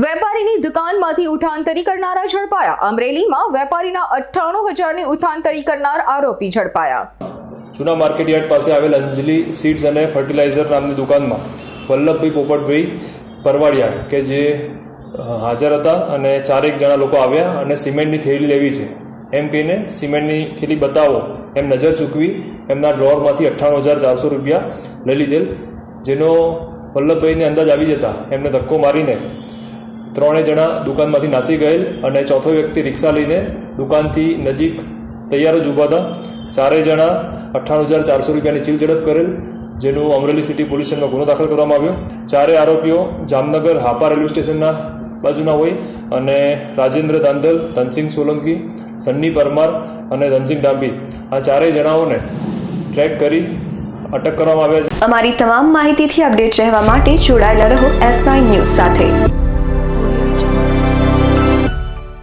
વેપારીની દુકાનમાંથી ઉઠાંતરી કરનારા ઝડપાયા. અમરેલીમાં વેપારીના અઠ્ઠાણું હજારની ઉઠાંતરી કરનાર આરોપી ઝડપાયા. જૂના માર્કેટયાર્ડ પાસે આવેલ અંજલિ સીડ્સ અને ફર્ટિલાઇઝર નામની દુકાનમાં વલ્લભભાઈ પોપટભાઈ પરવાડિયા કે જે હાજર હતા અને ચારેક જણા લોકો આવ્યા અને સિમેન્ટની થેલી લેવી છે. એમ કહીને સિમેન્ટની થેલી બતાવો. એમ નજર ચૂકવી એમના ડ્રોરમાંથી અઠ્ઠાણું હજાર ચારસો રૂપિયા લઈ લીધેલ, જેનો વલ્લભભાઈને અંદાજ આવી જતા એમને ધક્કો મારીને ત્રણેય જણા દુકાનમાંથી નાસી ગયેલ અને ચોથો વ્યક્તિ રિક્ષા લઈને દુકાનથી નજીક તૈયાર જ ઊભા હતા. ચારેય જણા અઠ્ઠાણું હજાર ચારસો રૂપિયાની ચીલ ઝડપ કરેલ, જેનું અમરેલી સિટી પોલીસ સ્ટેશનમાં ગુનો દાખલ કરવામાં આવ્યો. ચારેય આરોપીઓ જામનગર હાપા રેલવે સ્ટેશનના બાજુના હોય અને રાજેન્દ્ર દાંદલ ધનસિંહ સોલંકી, સન્ની પરમાર અને ધનસિંહ ડાંબી. આ ચારેય જણાઓને ટ્રેક કરી અટક કરવામાં આવ્યા છે. અમારી તમામ માહિતીથી અપડેટ રહેવા માટે જોડાયેલા રહો એસ નાઇન ન્યૂઝ સાથે.